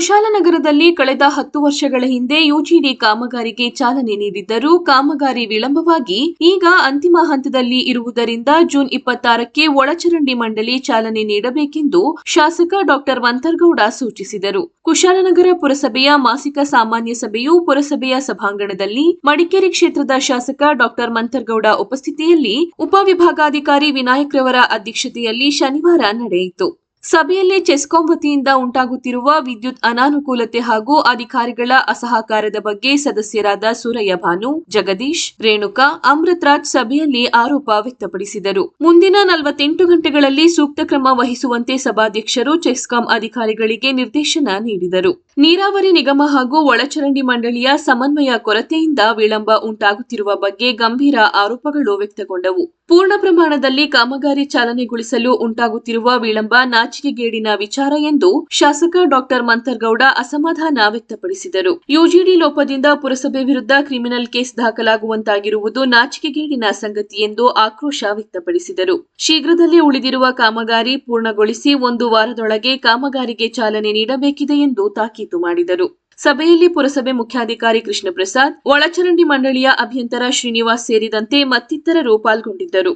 ಕುಶಾಲನಗರದಲ್ಲಿ ಕಳೆದ ಹತ್ತು ವರ್ಷಗಳ ಹಿಂದೆ ಯುಜಿಡಿ ಕಾಮಗಾರಿಗೆ ಚಾಲನೆ ನೀಡಿದ್ದರೂ ಕಾಮಗಾರಿ ವಿಳಂಬವಾಗಿ ಈಗ ಅಂತಿಮ ಹಂತದಲ್ಲಿ ಇರುವುದರಿಂದ ಜೂನ್ ಇಪ್ಪತ್ತಾರಕ್ಕೆ ಒಳಚರಂಡಿ ಮಂಡಳಿ ಚಾಲನೆ ನೀಡಬೇಕೆಂದು ಶಾಸಕ ಡಾಕ್ಟರ್ ಮಂತರ್ಗೌಡ ಸೂಚಿಸಿದರು. ಕುಶಾಲನಗರ ಪುರಸಭೆಯ ಮಾಸಿಕ ಸಾಮಾನ್ಯ ಸಭೆಯು ಪುರಸಭೆಯ ಸಭಾಂಗಣದಲ್ಲಿ ಮಡಿಕೇರಿ ಕ್ಷೇತ್ರದ ಶಾಸಕ ಡಾಕ್ಟರ್ ಮಂತರ್ಗೌಡ ಉಪಸ್ಥಿತಿಯಲ್ಲಿ ಉಪವಿಭಾಗಾಧಿಕಾರಿ ವಿನಾಯಕ್ ರವರ ಅಧ್ಯಕ್ಷತೆಯಲ್ಲಿ ಶನಿವಾರ ನಡೆಯಿತು. ಸಭೆಯಲ್ಲಿ ಚೆಸ್ಕಾಂ ವತಿಯಿಂದ ಉಂಟಾಗುತ್ತಿರುವ ವಿದ್ಯುತ್ ಅನಾನುಕೂಲತೆ ಹಾಗೂ ಅಧಿಕಾರಿಗಳ ಅಸಹಕಾರದ ಬಗ್ಗೆ ಸದಸ್ಯರಾದ ಸುರಯ್ಯ ಭಾನು, ಜಗದೀಶ್, ರೇಣುಕಾ ಅಮೃತರಾಜ್ ಸಭೆಯಲ್ಲಿ ಆರೋಪ ವ್ಯಕ್ತಪಡಿಸಿದರು. ಮುಂದಿನ ನಲವತ್ತೆಂಟು ಗಂಟೆಗಳಲ್ಲಿ ಸೂಕ್ತ ಕ್ರಮ ವಹಿಸುವಂತೆ ಸಭಾಧ್ಯಕ್ಷರು ಚೆಸ್ಕಾಂ ಅಧಿಕಾರಿಗಳಿಗೆ ನಿರ್ದೇಶನ ನೀಡಿದರು. ನೀರಾವರಿ ನಿಗಮ ಹಾಗೂ ಒಳಚರಂಡಿ ಮಂಡಳಿಯ ಸಮನ್ವಯ ಕೊರತೆಯಿಂದ ವಿಳಂಬ ಉಂಟಾಗುತ್ತಿರುವ ಬಗ್ಗೆ ಗಂಭೀರ ಆರೋಪಗಳು ವ್ಯಕ್ತಗೊಂಡವು. ಪೂರ್ಣ ಪ್ರಮಾಣದಲ್ಲಿ ಕಾಮಗಾರಿ ಚಾಲನೆಗೊಳಿಸಲು ಉಂಟಾಗುತ್ತಿರುವ ವಿಳಂಬ ನಾಚಿಕೆಗೇಡಿನ ವಿಚಾರ ಎಂದು ಶಾಸಕ ಡಾಕ್ಟರ್ ಮಂತರ್ಗೌಡ ಅಸಮಾಧಾನ ವ್ಯಕ್ತಪಡಿಸಿದರು. ಯುಜಿಡಿ ಲೋಪದಿಂದ ಪುರಸಭೆ ವಿರುದ್ಧ ಕ್ರಿಮಿನಲ್ ಕೇಸ್ ದಾಖಲಾಗುವಂತಾಗಿರುವುದು ನಾಚಿಕೆಗೇಡಿನ ಸಂಗತಿ ಎಂದು ಆಕ್ರೋಶ ವ್ಯಕ್ತಪಡಿಸಿದರು. ಶೀಘ್ರದಲ್ಲೇ ಉಳಿದಿರುವ ಕಾಮಗಾರಿ ಪೂರ್ಣಗೊಳಿಸಿ ಒಂದು ವಾರದೊಳಗೆ ಕಾಮಗಾರಿಗೆ ಚಾಲನೆ ನೀಡಬೇಕಿದೆ ಎಂದು ತಾಕೀತು ಮಾಡಿದರು. ಸಭೆಯಲ್ಲಿ ಪುರಸಭೆ ಮುಖ್ಯಾಧಿಕಾರಿ ಕೃಷ್ಣ ಪ್ರಸಾದ್ ಒಳಚರಂಡಿ ಮಂಡಳಿಯ ಅಭಿಯಂತರ ಶ್ರೀನಿವಾಸ್ ಸೇರಿದಂತೆ ಮತ್ತಿತರರು ಪಾಲ್ಗೊಂಡಿದ್ದರು.